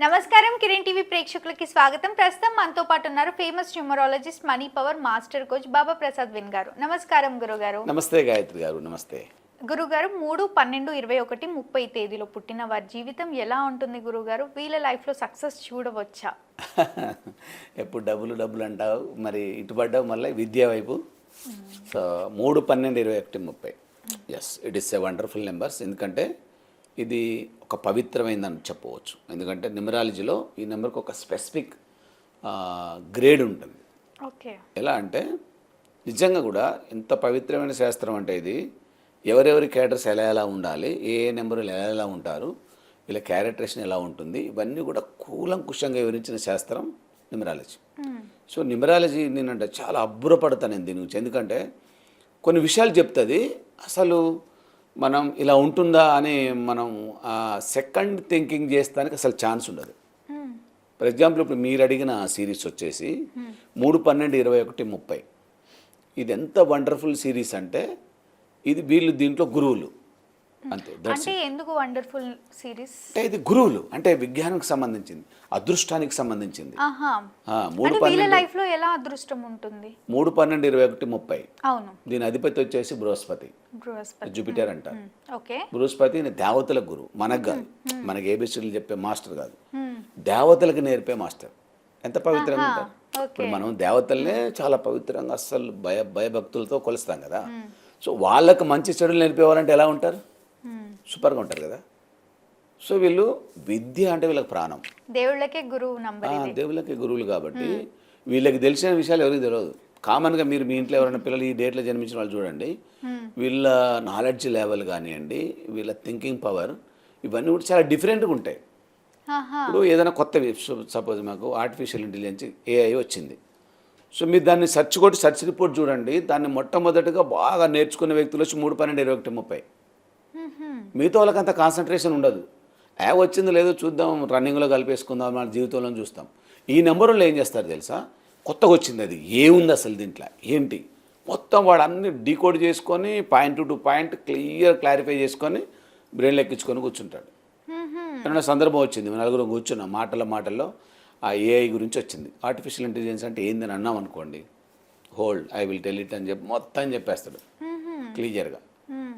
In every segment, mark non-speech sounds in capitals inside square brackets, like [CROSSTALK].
నమస్కారం కిరణ్ టీవీ ప్రేక్షకులకి స్వాగతం. ప్రస్తుతం మనతో పాటు ఉన్నారు famous numerologist money power master coach Baba Prasad win గారు. నమస్కారం గురుగారు. నమస్తే గాయత్రి గారు నమస్తే. గురుగారు మూడు పన్నెండు ఇరవై ఒకటి ముప్పై తేదీలో పుట్టిన వారి జీవితం ఎలా ఉంటుంది గురుగారు? వీళ్ళ లైఫ్లో సక్సెస్ చూడవచ్చా? [LAUGHS] ఎప్పుడు డబ్బులు డబ్బులు అంటావు మరి ఇటు పడ్డావు మళ్ళీ విద్య వైపు. సో మూడు పన్నెండు ఇరవై ఒకటి ముప్పై. Yes it is a wonderful numbers ఎందుకంటే ఇది ఒక పవిత్రమైందని చెప్పవచ్చు. ఎందుకంటే న్యూమరాలజీలో ఈ నెంబర్కి ఒక స్పెసిఫిక్ గ్రేడ్ ఉంటుంది. ఓకే. ఎలా అంటే నిజంగా కూడా ఎంత పవిత్రమైన శాస్త్రం అంటే ఇది ఎవరెవరి క్యారెక్టర్స్ ఎలా ఎలా ఉండాలి ఏ ఏ నెంబర్లు ఎలా ఎలా ఉంటారు వీళ్ళ క్యారెక్టరేషన్ ఎలా ఉంటుంది ఇవన్నీ కూడా కూలంకుషంగా వివరించిన శాస్త్రం న్యూమరాలజీ సో న్యూమరాలజీ నేనంటే చాలా అబ్బురపడతాను నేను దీని గురించి. ఎందుకంటే కొన్ని విషయాలు చెప్తుంది అసలు మనం ఇలా ఉంటుందా అని మనం సెకండ్ థింకింగ్ చేస్తానికి అసలు ఛాన్స్ ఉండదు. ఫర్ ఎగ్జాంపుల్ ఇప్పుడు మీరు అడిగిన సిరీస్ వచ్చేసి మూడు పన్నెండు ఇరవై ఒకటి ముప్పై. ఇది ఎంత వండర్ఫుల్ సిరీస్ అంటే ఇది వీళ్ళు దీంట్లో గురువులు. అంతే అంటే ఎందుకు వండర్ఫుల్ సిరీస్? అంటే ఇది గురువులు అంటే విజ్ఞానానికి సంబంధించింది అదృష్టానికి సంబంధించింది. మూడు పన్నెండు లైఫ్లో ఎలా అదృష్టం ఉంటుంది? మూడు పన్నెండు ఇరవై ఒకటి ముప్పై. అవును. దీని అధిపతి వచ్చేసి బృహస్పతి. బృహస్పతి. జూపిటర్ అంటారు. ఓకే. బృహస్పతి దేవతల గురువు మనకు కాదు. మనకి ఏబిసిడీలు చెప్పే మాస్టర్ కాదు. దేవతలకు నేర్పే మాస్టర్. ఎంత పవిత్రంగా ఉంటారు? ఇప్పుడు మనం దేవతల్నే చాలా పవిత్రంగా అస్సలు భయ భయభక్తులతో కొలుస్తాం కదా. సో వాళ్ళకు మంచి చెడులు నేర్పేవారంటే ఎలా ఉంటారు? సూపర్గా ఉంటారు కదా. సో వీళ్ళు విద్య అంటే వీళ్ళకి ప్రాణం. దేవుళ్ళకే గురువు నంబర్ దేవుళ్ళకి గురువులు కాబట్టి వీళ్ళకి తెలిసిన విషయాలు ఎవరికి తెలియదు కామన్గా మీరు మీ ఇంట్లో ఎవరైనా పిల్లలు ఈ డేట్లో జన్మించిన వాళ్ళు చూడండి. వీళ్ళ నాలెడ్జ్ లెవెల్ కానివ్వండి వీళ్ళ థింకింగ్ పవర్ ఇవన్నీ కూడా చాలా డిఫరెంట్గా ఉంటాయి. ఇప్పుడు ఏదైనా కొత్త సపోజ్ మాకు ఆర్టిఫిషియల్ ఇంటెలిజెన్స్ ఏఐ వచ్చింది. సో మీరు దాన్ని సెర్చ్ కొట్టి సెర్చ్ రిపోర్ట్ చూడండి. దాన్ని మొట్టమొదటిగా బాగా నేర్చుకునే వ్యక్తులు వచ్చి మూడు పన్నెండు ఇరవై ఒకటి ముప్పై. మిగతా వాళ్ళకి అంత కాన్సన్ట్రేషన్ ఉండదు. ఏ వచ్చిందో లేదో చూద్దాం రన్నింగ్లో కలిపేసుకుందాం మన జీవితంలో చూస్తాం. ఈ నెంబర్ వాళ్ళు ఏం చేస్తారు తెలుసా? కొత్తగా వచ్చింది అది. ఏముంది అసలు దీంట్లో? ఏంటి? మొత్తం వాడు అన్ని డీకోడ్ చేసుకొని point to point clear clarify చేసుకొని బ్రెయిన్లో ఎక్కించుకొని కూర్చుంటాడు. ఏమైనా సందర్భం వచ్చింది? నలుగురు కూర్చున్నాం మాటల మాటల్లో ఆ ఏఐ గురించి వచ్చింది. ఆర్టిఫిషియల్ ఇంటెలిజెన్స్ అంటే ఏందని అన్నాం అనుకోండి. Hold I will tell it అని చెప్పి మొత్తం చెప్పేస్తాడు. క్లియర్గా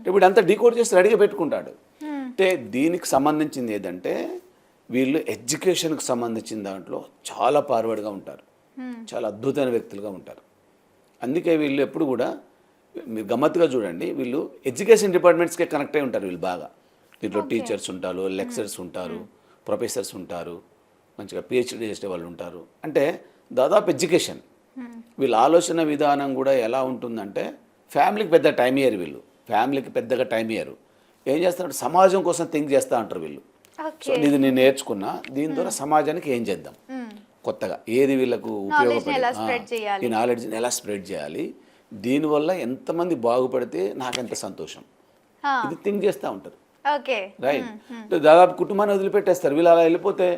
ఇప్పుడు అంతా డీకోడ్ చేసి రెడీగా పెట్టుకుంటాడు. అంటే దీనికి సంబంధించింది ఏదంటే వీళ్ళు ఎడ్యుకేషన్కి సంబంధించిన దాంట్లో చాలా ఫార్వర్డ్గా ఉంటారు. చాలా అద్భుతమైన వ్యక్తులుగా ఉంటారు. అందుకే వీళ్ళు ఎప్పుడు కూడా మీరు గమ్మత్తుగా చూడండి వీళ్ళు ఎడ్యుకేషన్ డిపార్ట్మెంట్స్కే కనెక్ట్ అయి ఉంటారు వీళ్ళు బాగా. దీంట్లో టీచర్స్ ఉంటారు లెక్చరర్స్ ఉంటారు ప్రొఫెసర్స్ ఉంటారు మంచిగా పిహెచ్డీ చేసే వాళ్ళు ఉంటారు. అంటే దాదాపు ఎడ్యుకేషన్. వీళ్ళ ఆలోచన విధానం కూడా ఎలా ఉంటుందంటే ఫ్యామిలీకి పెద్ద టైం ఇయ్యరు వీళ్ళు. ఫ్యామిలీకి పెద్దగా టైం ఇయ్యరు. ఏం చేస్తున్నారు సమాజం కోసం థింక్ చేస్తూ ఉంటారు వీళ్ళు. సో ఇది నేను నేర్చుకున్నా దీని ద్వారా సమాజానికి ఏం చేద్దాం? కొత్తగా ఏది వీళ్ళకు ఉపయోగపడి? ఈ నాలెడ్జ్ని ఎలా స్ప్రెడ్ చేయాలి? దీనివల్ల ఎంతమంది బాగుపడితే నాకెంత సంతోషం? ఇది థింక్ చేస్తూ ఉంటారు. ఓకే. రైట్ దాదాపు కుటుంబాన్ని వదిలిపెట్టేస్తారు. వీళ్ళు అలా వెళ్ళిపోతే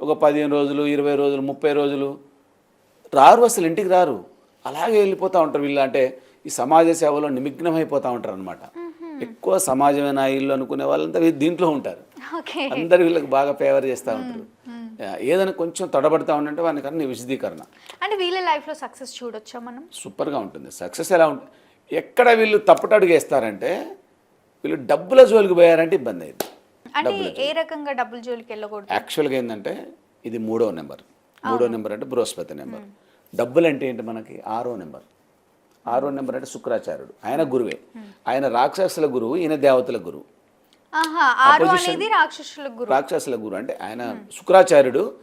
ఒక పదిహేను రోజులు ఇరవై రోజులు ముప్పై రోజులు. రారు అసలు ఇంటికి రారు. అలాగే వెళ్ళిపోతూ ఉంటారు వీళ్ళు అంటే ఈ సమాజ సేవలో నిమగ్నం అయిపోతూ ఉంటారు అనమాట ఎక్కువ సమాజమైన ఇల్లు అనుకునే వాళ్ళంతా దీంట్లో ఉంటారు. అందరు వీళ్ళకి బాగా ఫేవర్ చేస్తూ ఉంటారు. ఏదైనా కొంచెం తడబడతా ఉండంటే వానికి అన్ని విశదీకరణ. అంటే వీళ్ళ లైఫ్లో సక్సెస్ చూడొచ్చా మనం? సూపర్గా ఉంటుంది. సక్సెస్ ఎలా ఉంటుంది ఎక్కడ వీళ్ళు తప్పుటడుగు వేస్తారంటే వీళ్ళు డబ్బుల జోలికి పోయారంటే ఇబ్బంది అయింది. అంటే ఏ రకంగా డబ్బుల జోలికి వెళ్ళకూడదు? యాక్చువల్గా ఏంటంటే ఇది మూడో నెంబర్. మూడో నెంబర్ అంటే బృహస్పతి నెంబర్. డబ్బులు అంటే ఏంటి మనకి? ఆరో నెంబర్. ఆరో నెంబర్ అంటే శుక్రాచార్యుడు. ఆయన గురువే. ఆయన రాక్షసుల గురువు ఈయన దేవతల గురువు. రాక్షసుల గురు రాక్షసుల గురువు. అంటే ఆయన శుక్రాచార్యుడు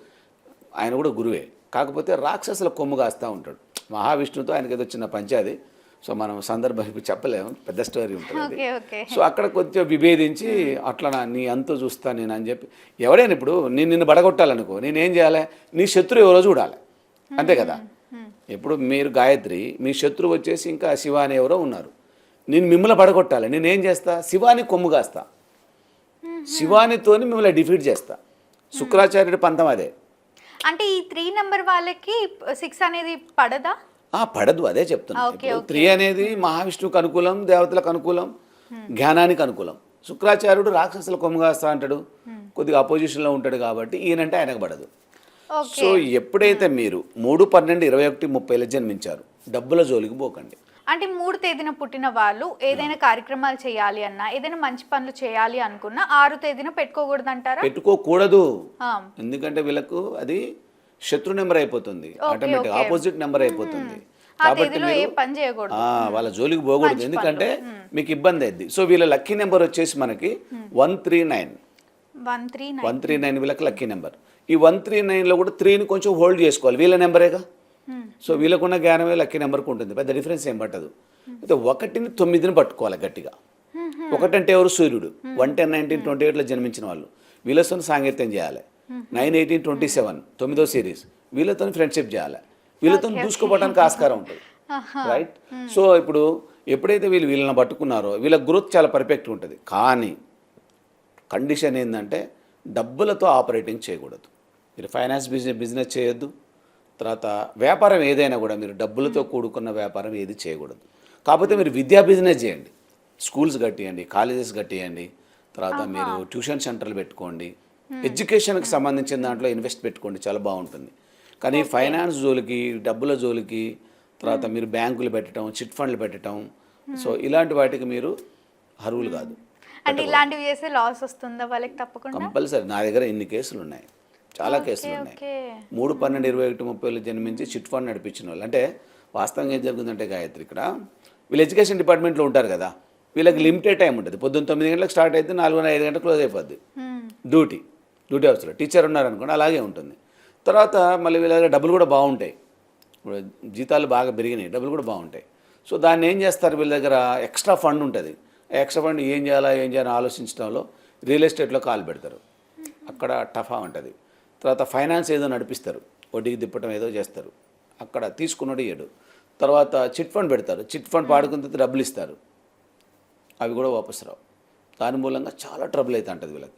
ఆయన కూడా గురువే. కాకపోతే రాక్షసుల కొమ్ము కాస్తూ ఉంటాడు. మహావిష్ణువుతో ఆయనకి ఏదో చిన్న పంచాది సో మనం సందర్భం ఇప్పుడు చెప్పలేము. పెద్ద స్టోరీ ఉంటుంది సో అక్కడ కొంచెం విభేదించి అట్లా నా నీ అంత చూస్తా నేను అని చెప్పి. ఎవడైనా ఇప్పుడు నేను నిన్ను బడగొట్టాలనుకో నేనేం చేయాలి? నీ శత్రువు ఎవరో చూడాలి. అంతే కదా? ఇప్పుడు మీరు గాయత్రి మీ శత్రువు వచ్చేసి ఇంకా శివ అని ఎవరో ఉన్నారు. నేను మిమ్మల్ని పడగొట్టాలి. నేనేం చేస్తా? శివాని కొమ్ము కాస్తా. శివానితోని మిమ్మల్ని డిఫీట్ చేస్తా. శుక్రాచార్యుడి పంతం అదే. అంటే ఈ త్రీ నెంబర్ వాళ్ళకి సిక్స్ అనేది పడదా? ఆ పడదు. అదే చెప్తున్నా. త్రీ అనేది మహావిష్ణువుకి అనుకూలం దేవతలకు అనుకూలం జ్ఞానానికి అనుకూలం. శుక్రాచార్యుడు రాక్షసుల కొమ్ముగాస్తా అంటాడు. కొద్దిగా అపోజిషన్లో ఉంటాడు కాబట్టి ఈయనంటే ఆయనకు పడదు. సో ఎప్పుడైతే మీరు మూడు పన్నెండు ఇరవై ఒకటి ముప్పైలో జన్మించారు డబ్బుల జోలికి పోకండి. అంటే మూడు తేదీన పుట్టిన వాళ్ళు ఏదైనా కార్యక్రమాలు చేయాలి అన్నా ఏదైనా మంచి పనులు చేయాలి అనుకున్నా ఆరు తేదీన పెట్టుకోకూడదు. అంటారా పెట్టుకోకూడదు ఎందుకంటే వీళ్ళకు అది శత్రు నెంబర్ అయిపోతుంది. ఆటోమేటిక్. ఆపోజిట్ నెంబర్ అయిపోతుంది. కాబట్టి వాళ్ళ జోలికి పోకూడదు. ఎందుకంటే మీకు ఇబ్బంది అయింది సో వీళ్ళ లక్కీ నెంబర్ వచ్చేసి మనకి one three nine. One three nine వీళ్ళకి లక్కీ నెంబర్ ఈ వన్ త్రీ నైన్లో కూడా త్రీని కొంచెం హోల్డ్ చేసుకోవాలి. వీళ్ళ నెంబరేగా సో వీళ్ళకున్న జ్ఞానమే లక్కీ నెంబర్కి ఉంటుంది. పెద్ద డిఫరెన్స్ ఏం పట్టదు. అయితే ఒకటిని తొమ్మిదిని పట్టుకోవాలి గట్టిగా. ఒకటంటే ఎవరు? సూర్యుడు. వన్ టెన్ నైన్టీన్ ట్వంటీ ఎయిట్లో జన్మించిన వాళ్ళు. వీళ్ళతో సాంగత్యం చేయాలి. నైన్ ఎయిటీన్ ట్వంటీ సెవెన్ తొమ్మిదో సిరీస్ వీళ్ళతో ఫ్రెండ్షిప్ చేయాలి. వీళ్ళతో దూసుకోవడానికి ఆస్కారం ఉంటుంది. రైట్ సో ఇప్పుడు ఎప్పుడైతే వీళ్ళు వీళ్ళని పట్టుకున్నారో వీళ్ళ గ్రోత్ చాలా పర్ఫెక్ట్ ఉంటుంది. కానీ కండిషన్ ఏంటంటే డబ్బులతో ఆపరేటింగ్ చేయకూడదు. మీరు ఫైనాన్స్ బిజినెస్ బిజినెస్ చేయొద్దు. తర్వాత వ్యాపారం ఏదైనా కూడా మీరు డబ్బులతో కూడుకున్న వ్యాపారం ఏది చేయకూడదు. కాకపోతే మీరు విద్యా బిజినెస్ చేయండి. స్కూల్స్ కట్టియండి కాలేజెస్ కట్టియండి. తర్వాత మీరు ట్యూషన్ సెంటర్లు పెట్టుకోండి. ఎడ్యుకేషన్కి సంబంధించిన దాంట్లో ఇన్వెస్ట్ పెట్టుకోండి. చాలా బాగుంటుంది. కానీ ఫైనాన్స్ జోలికి డబ్బుల జోలికి తర్వాత మీరు బ్యాంకులు పెట్టడం చిట్ ఫండ్లు పెట్టడం సో ఇలాంటి వాటికి మీరు అర్హులు కాదు. అంటే ఇలాంటివి చేస్తే లాస్ వస్తుందా వాళ్ళకి తప్పకుండా? కంపల్సరీ. నా దగ్గర ఇన్ని కేసులు ఉన్నాయి? చాలా కేసులు ఉన్నాయి. మూడు పన్నెండు ఇరవై ఒకటి ముప్పైలో జన్మించి చిట్ ఫండ్ నడిపించిన వాళ్ళు. అంటే వాస్తవంగా ఏం జరుగుతుందంటే గాయత్రి ఇక్కడ వీళ్ళు ఎడ్యుకేషన్ డిపార్ట్మెంట్లో ఉంటారు కదా వీళ్ళకి లిమిటెడ్ టైం ఉంటుంది. పొద్దున్న తొమ్మిది గంటలకు స్టార్ట్ అయితే నాలుగున్నర ఐదు గంటలకు క్లోజ్ అయిపోద్ది. డ్యూటీ డ్యూటీ అవర్స్లో టీచర్ ఉన్నారనుకోండి అలాగే ఉంటుంది. తర్వాత మళ్ళీ వీళ్ళ దగ్గర డబ్బులు కూడా బాగుంటాయి. ఇప్పుడు జీతాలు బాగా పెరిగినాయి డబ్బులు కూడా బాగుంటాయి. సో దాన్ని ఏం చేస్తారు వీళ్ళ దగ్గర? ఎక్స్ట్రా ఫండ్ ఉంటుంది. ఆ ఎక్స్ట్రా ఫండ్ ఏం చేయాలా ఏం చేయాలని ఆలోచించడంలో రియల్ ఎస్టేట్లో కాలు పెడతారు. అక్కడ టఫా ఉంటుంది. తర్వాత ఫైనాన్స్ ఏదో నడిపిస్తారు. వడ్డీకి తిప్పటం ఏదో చేస్తారు. అక్కడ తీసుకున్నాడు ఇయ్యడు తర్వాత చిట్ ఫండ్ పెడతారు. చిట్ ఫండ్ పాడుకున్న తర్వాత డబ్బులు ఇస్తారు. అవి కూడా వాపసు రావు. దాని మూలంగా చాలా ట్రబుల్ అయితే ఉంటుంది వీళ్ళకి.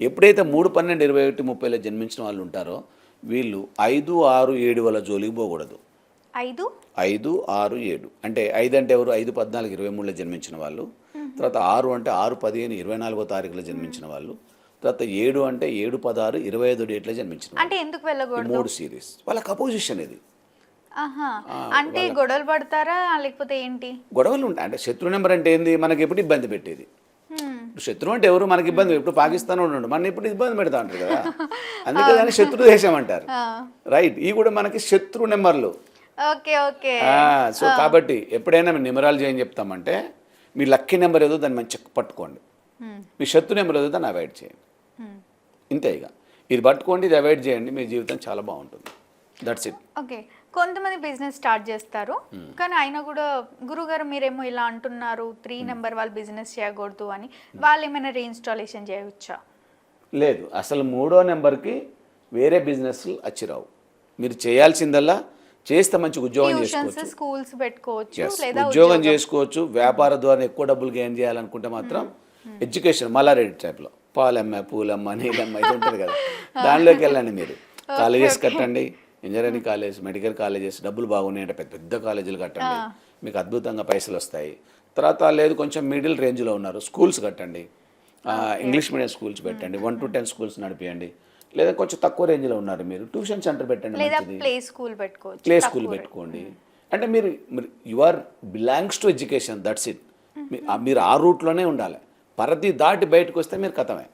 ఎప్పుడైతే మూడు పన్నెండు ఇరవై ఒకటి ముప్పైలో జన్మించిన వాళ్ళు ఉంటారో వీళ్ళు ఐదు ఆరు ఏడు వాళ్ళ జోలికి పోకూడదు. ఐదు? ఐదు ఆరు ఏడు. అంటే ఐదు అంటే ఎవరు? ఐదు పద్నాలుగు ఇరవై మూడులో జన్మించిన వాళ్ళు. తర్వాత ఆరు అంటే ఆరు పదిహేను ఇరవై నాలుగో తారీఖులో జన్మించిన వాళ్ళు. తర్వాత ఏడు అంటే ఏడు పదహారు ఇరవై ఐదు డేట్లో జన్మించిన. అంటే ఎందుకు ఈ వెళ్ళకూడదు మూడు సిరీస్ వాళ్ళకి అపోజిషన్ ఇది. అంటే గొడవలు పడతారా? లేకపోతే ఏంటి? గొడవలు ఉంటాయి. అంటే శత్రు నెంబర్ అంటే ఏంది? మనకి ఎప్పుడు ఇబ్బంది పెట్టేది. శత్రువు అంటే ఎవరు? మనకి ఇబ్బంది. ఇప్పుడు పాకిస్తాన్ ఉండు. మన ఇప్పుడు ఇబ్బంది పెడతా ఉంటారు కదా. [LAUGHS] అందుకే దాన్ని శత్రు దేశం అంటారు. రైట్ ఇవి కూడా మనకి శత్రు నెంబర్లు ఓకే ఓకే. సో కాబట్టి ఎప్పుడైనా మేము న్యూమరాలజీ ఏం చెప్తామంటే మీ లక్కీ నెంబర్ ఏదో దాన్ని మంచిగా పట్టుకోండి. మీ శత్రు నెంబర్ ఏదో దాన్ని అవాయిడ్ చేయండి. ఇంతే ఇక. ఇది పట్టుకోండి ఇది అవాయిడ్ చేయండి మీ జీవితం చాలా బాగుంటుంది. That's it okay. కొంతమంది బిజినెస్ స్టార్ట్ చేస్తారు. కానీ అయినా కూడా గురుగారు మీరేమో ఇలా అంటున్నారు త్రీ నెంబర్ వాళ్ళు బిజినెస్ చేయకూడదు అని. వాళ్ళు ఏమైనా రీఇన్స్టాలేషన్ చేయవచ్చా లేదు. అసలు మూడో నెంబర్కి వేరే బిజినెస్ అచ్చిరావు. మీరు చేయాల్సిందల్లా చేస్తే మంచి ఉద్యోగం చేసుకోవచ్చు. స్కూల్స్ పెట్టుకోవచ్చు ఉద్యోగం చేసుకోవచ్చు. వ్యాపార ద్వారా ఎక్కువ డబ్బులు గెయిన్ చేయాలనుకుంటే మాత్రం ఎడ్యుకేషన్ మల్లారెడ్డి టైప్లో పాలమ్మ పూలమ్మ నీలమ్మ ఇది ఉంటుంది కదా. [LAUGHS] దానిలోకి వెళ్ళండి మీరు. కాలేజెస్ కట్టండి. ఇంజనీరింగ్ కాలేజ్ మెడికల్ కాలేజెస్ డబ్బులు బాగున్నాయంటే పెద్ద పెద్ద కాలేజీలు కట్టండి. మీకు అద్భుతంగా పైసలు వస్తాయి. తర్వాత లేదు కొంచెం మిడిల్ రేంజ్లో ఉన్నారు. స్కూల్స్ కట్టండి. ఇంగ్లీష్ మీడియం స్కూల్స్ పెట్టండి. వన్ టు టెన్ స్కూల్స్ నడిపియండి. లేదా కొంచెం తక్కువ రేంజ్లో ఉన్నారు మీరు. ట్యూషన్ సెంటర్ పెట్టండి ప్లే స్కూల్ పెట్టుకోవచ్చు. ప్లే స్కూల్ పెట్టుకోండి. అంటే మీరు you are belongs to education that's it మీరు ఆ రూట్లోనే ఉండాలి. పరిధి దాటి బయటకు వస్తే మీరు కథమే.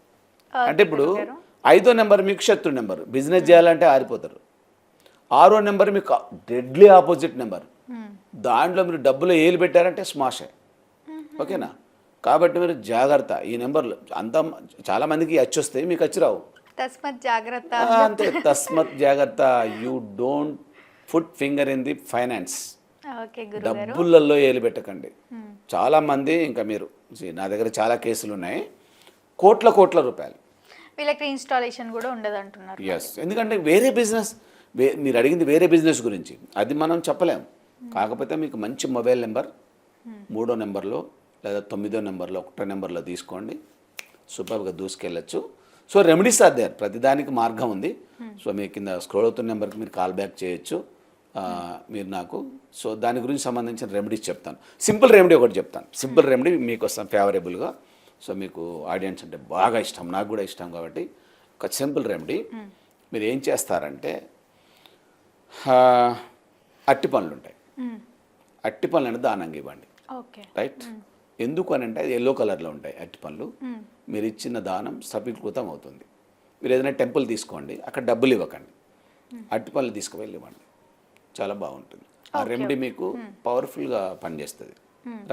అంటే ఇప్పుడు ఐదో నెంబర్ మీకు శత్రు నెంబర్. బిజినెస్ చేయాలంటే ఆరిపోతారు. ఆరో నెంబర్ మీకు డెడ్లీ ఆపోజిట్ నెంబర్. దాంట్లో మీరు డబ్బులు ఏలు పెట్టారంటే స్మాషే. ఓకేనా? కాబట్టి మీరు జాగ్రత్త. ఈ నెంబర్లు అంత చాలా మందికి అచ్చి వస్తాయి మీకు వచ్చి రావు. తస్మత్ జాగ్రత్త అంతే. తస్మత్ జాగ్రత్త. You don't put finger in the finance డబ్బులలో ఏలు పెట్టకండి. చాలా మంది ఇంకా మీరు నా దగ్గర చాలా కేసులు ఉన్నాయి కోట్ల కోట్ల రూపాయలు. వీళ్ళకి ఇన్స్టాలేషన్ కూడా ఉండదు అంటున్నారు ఎస్ ఎందుకంటే వేరే బిజినెస్ వే మీరు అడిగింది వేరే బిజినెస్ గురించి. అది మనం చెప్పలేం. కాకపోతే మీకు మంచి మొబైల్ నెంబర్ మూడో నెంబర్లో లేదా తొమ్మిదో నెంబర్లో ఒకటో నెంబర్లో తీసుకోండి. సూపర్గా దూసుకెళ్ళచ్చు. సో రెమెడీస్ ఆర్ దేర్ ప్రతిదానికి మార్గం ఉంది. సో మీ కింద స్క్రోల్ అవుతున్న నెంబర్కి మీరు కాల్ బ్యాక్ చేయొచ్చు. మీరు నాకు. సో దాని గురించి సంబంధించిన రెమెడీస్ చెప్తాను. సింపుల్ రెమెడీ ఒకటి చెప్తాను. సింపుల్ రెమెడీ మీకు వస్తాను ఫేవరబుల్గా సో మీకు ఆడియన్స్ అంటే బాగా ఇష్టం. నాకు కూడా ఇష్టం కాబట్టి ఒక సింపుల్ రెమెడీ మీరు ఏం చేస్తారంటే అట్టి పనులు ఉంటాయి. అట్టి పనులు అనేది దానంగా ఇవ్వండి. ఓకే. రైట్ ఎందుకు అని అంటే అది ఎల్లో కలర్లో ఉంటాయి అట్టి పనులు మ్మ్. మీరు ఇచ్చిన దానం సఫలీకృతం అవుతుంది. మీరు ఏదైనా టెంపుల్ తీసుకోండి అక్కడ డబ్బులు ఇవ్వకండి. అట్టి పనులు తీసుకువెళ్ళి ఇవ్వండి. చాలా బాగుంటుంది. ఆ రెమెడీ మీకు పవర్ఫుల్గా పనిచేస్తుంది.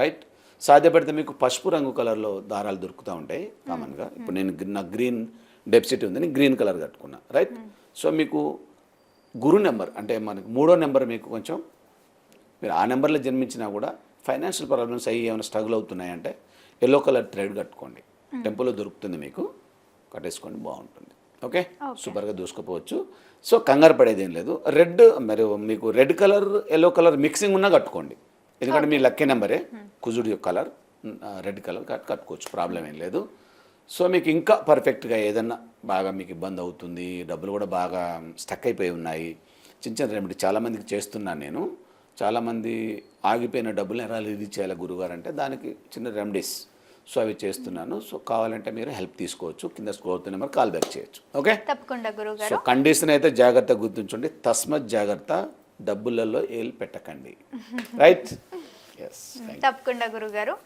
రైట్ సాధ్యపడితే మీకు పసుపు రంగు కలర్లో దారాలు దొరుకుతూ ఉంటాయి కామన్గా. ఇప్పుడు నేను నాకు గ్రీన్ డెప్సిటీ ఉంది నేను గ్రీన్ కలర్ కట్టుకున్నా. రైట్ సో మీకు గురు నెంబర్ అంటే మనకు మూడో నెంబర్ మీకు కొంచెం మీరు ఆ నెంబర్లో జన్మించినా కూడా ఫైనాన్షియల్ ప్రాబ్లమ్స్ అయ్యి ఏమైనా స్ట్రగుల్ అవుతున్నాయంటే ఎల్లో కలర్ థ్రెడ్ కట్టుకోండి. టెంపుల్లో దొరుకుతుంది మీకు. కట్టేసుకోండి బాగుంటుంది. ఓకే? సూపర్గా దూసుకుపోవచ్చు. సో కంగారు పడేది ఏం లేదు. రెడ్ మరి మీకు red colour yellow colour mixing ఉన్నా కట్టుకోండి. ఎందుకంటే మీ లక్కీ నెంబరే. కుజుడి కలర్ రెడ్ కలర్ కట్ కట్టుకోవచ్చు. ప్రాబ్లం ఏం లేదు. సో మీకు ఇంకా పర్ఫెక్ట్గా ఏదన్నా బాగా మీకు ఇబ్బంది అవుతుంది డబ్బులు కూడా బాగా స్టక్ అయిపోయి ఉన్నాయి. చిన్న చిన్న రెమెడీ చాలామందికి చేస్తున్నాను నేను. చాలామంది ఆగిపోయిన డబ్బులు ఎలా రిలీజ్ చేయాలి గురుగారు అంటే దానికి చిన్న రెమెడీస్. సో అవి చేస్తున్నాను. సో కావాలంటే మీరు హెల్ప్ తీసుకోవచ్చు. కింద స్క్రోల్ నెంబర్ కాల్ బ్యాక్ చేయొచ్చు. ఓకే? తప్పకుండా సో కండిషన్ అయితే జాగ్రత్త గుర్తుంచండి తస్మత్ జాగ్రత్త డబ్బులలో ఏలు పెట్టకండి. [LAUGHS] రైట్ ఎస్ తప్పకుండా గురుగారు.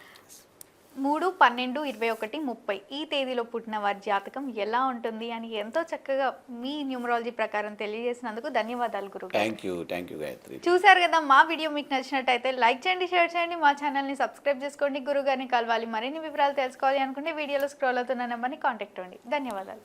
మూడు పన్నెండు ఇరవై ఒకటి ముప్పై. ఈ తేదీలో పుట్టిన వారి జాతకం ఎలా ఉంటుంది అని ఎంతో చక్కగా మీ న్యూమరాలజీ ప్రకారం తెలియజేసినందుకు ధన్యవాదాలు గురుగారు thank you thank you Gayatri చూశారు కదా మా వీడియో మీకు నచ్చినట్టయితే లైక్ చేయండి షేర్ చేయండి మా ఛానల్ని సబ్స్క్రైబ్ చేసుకోండి. గురుగారిని కలవాలి మరిన్ని వివరాలు తెలుసుకోవాలి అనుకుంటే వీడియోలో స్క్రోల్ అవుతున్న నెంబర్ని కాంటాక్ట్ అవ్వండి. ధన్యవాదాలు.